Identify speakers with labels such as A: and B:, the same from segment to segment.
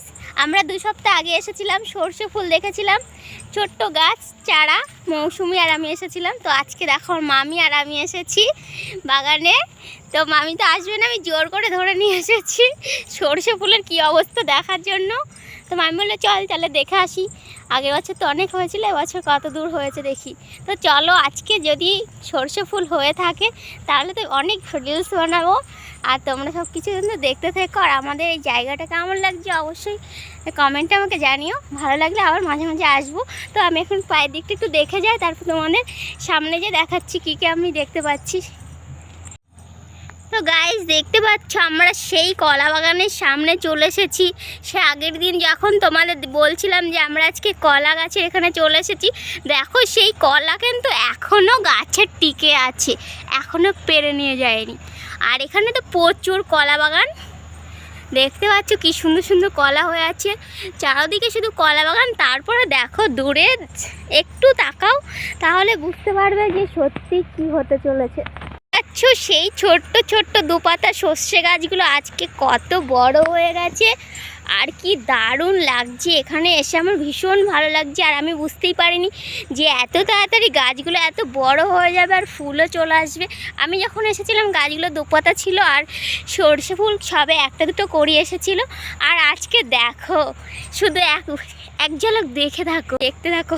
A: Guys, আমরা দু সপ্তাহ আগে এসেছিলাম, সর্ষে ফুল দেখেছিলাম, ছোট্ট গাছ, চারা, মৌসুমি আর আমি এসেছিলাম। তো আজকে দেখো মামি আর আমি এসেছি বাগানে। তো মামি তো আসবে না, আমি জোর করে ধরে নিয়ে এসেছি। সর্ষে ফুলের কি অবস্থা দেখার জন্য। তো মামি বলল চল তাহলে দেখে আসি। আগের বছর তো অনেক হয়েছিল এবছর কত দূর হয়েছে দেখি। তো চলো আজকে যদি সর্ষে ফুল হয়ে থাকে, তাহলে তো অনেক রিলস বানাবো। আর তোমরা সব কিছু কিন্তু দেখতে থেকো। আর আমাদের এই জায়গাটা কেমন লাগছে অবশ্যই কমেন্টে আমাকে জানিও। ভালো লাগলে আবার মাঝে মাঝে আসব। তো আমি এখন পায়ের দিকটা একটু দেখে যাই, তারপর তোমাদের সামনে যে দেখাচ্ছি, কী কী আমি দেখতে পাচ্ছি। তো গাইজ দেখতে পাচ্ছ, আমরা সেই কলা বাগানের সামনে চলে এসেছি। সে আগের দিন যখন তোমাদের বলছিলাম যে আমরা আজকে কলা গাছের এখানে চলে এসেছি, দেখো সেই কলা কিন্তু এখনও গাছের টিকে আছে এখনও পেরে নিয়ে যায়নি। আর এখানে তো প্রচুর কলা বাগান। দেখতে পাচ্ছ কি সুন্দর সুন্দর কলা হয়ে আছে। চারদিকে শুধু কলা বাগান, তারপরে দেখো দূরে একটু তাকাও, তাহলে বুঝতে পারবে যে সত্যি কি হতে চলেছে। পাচ্ছ সেই ছোট্ট ছোট্ট দুপাতা সর্ষে গাছগুলো আজকে কত বড় হয়ে গেছে। আর কি দারুণ লাগছে এখানে এসে। আমার ভীষণ ভালো লাগছে আর আমি বুঝতেই পারিনি যে এত তাড়াতাড়ি গাছগুলো এত বড় হয়ে যাবে আর ফুলও চলে আসবে। আমি যখন এসেছিলাম, গাছগুলো দুপাতা ছিল আর সর্ষে ফুল সবে একটা দুটো করি এসেছিল। আর আজকে দেখো, শুধু এক এক ঝলক দেখে থাকো, দেখতে থাকো।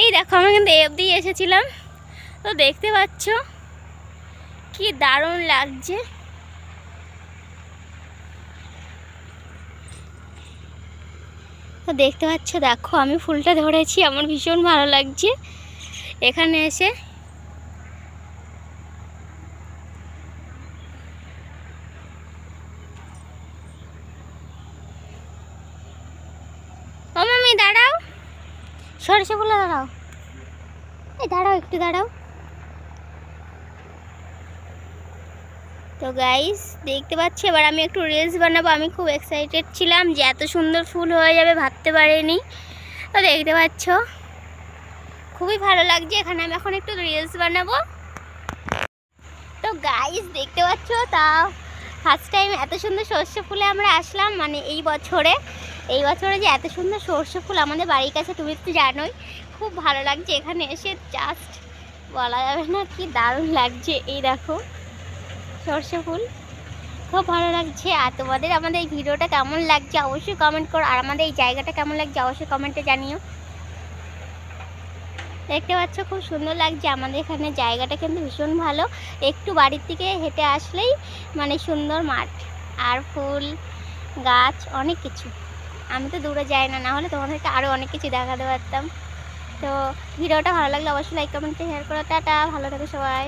A: এই দেখো আমরা কিন্তু এ অবধি এসেছিলাম। তো দেখতে পাচ্ছ? কি দারুণ লাগছে। দেখতে পাচ্ছ, দেখো, আমি ফুলটা ধরেছি, আমার ভীষণ ভালো লাগছে। এখানে এসে দাঁড়াও। সরষে ফুলে দাঁড়াও। এই দাঁড়াও, একটু দাঁড়াও। তো গাইস দেখতে পাচ্ছি? এবার আমি একটু রিলস বানাবো। আমি খুব এক্সাইটেড ছিলাম যে এত সুন্দর ফুল হয়ে যাবে, ভাবতে পারিনি। তো দেখতে পাচ্ছ? খুবই ভালো লাগছে। এখানে আমি এখন একটু রিলস বানাবো। তো গাইস দেখতে পাচ্ছ? তা ফার্স্ট টাইম এত সুন্দর সর্ষে ফুলে আমরা আসলাম মানে এই বছরে। এই বছরে যে এত সুন্দর সর্ষে ফুল আমাদের বাড়ির কাছে তুমি তো জানোই। খুব ভালো লাগছে। এখানে এসে জাস্ট বলা যাবে না কি দারুণ লাগছে। এই দেখো। সর্ষে ফুল। খুব ভালো লাগছে। আর তোমাদের আমাদের এই ভিডিওটা কেমন লাগছে অবশ্যই কমেন্ট করো। আর আমাদের এই জায়গাটা কেমন লাগছে অবশ্যই কমেন্টে জানিও। দেখতে পাচ্ছ খুব সুন্দর লাগছে। আমাদের এখানে জায়গাটা কিন্তু ভীষণ ভালো। একটু বাড়ির থেকে হেঁটে আসলেই মানে সুন্দর মাঠ। আর ফুল, গাছ, অনেক কিছু। আমি তো দূরে যাই না না হলে তোমাদেরকে আরও অনেক কিছু দেখাতে পারতাম। তো ভিডিওটা ভালো লাগলে অবশ্যই লাইক কমেন্টে শেয়ার করো। টাটা, ভালো থাকো সবাই।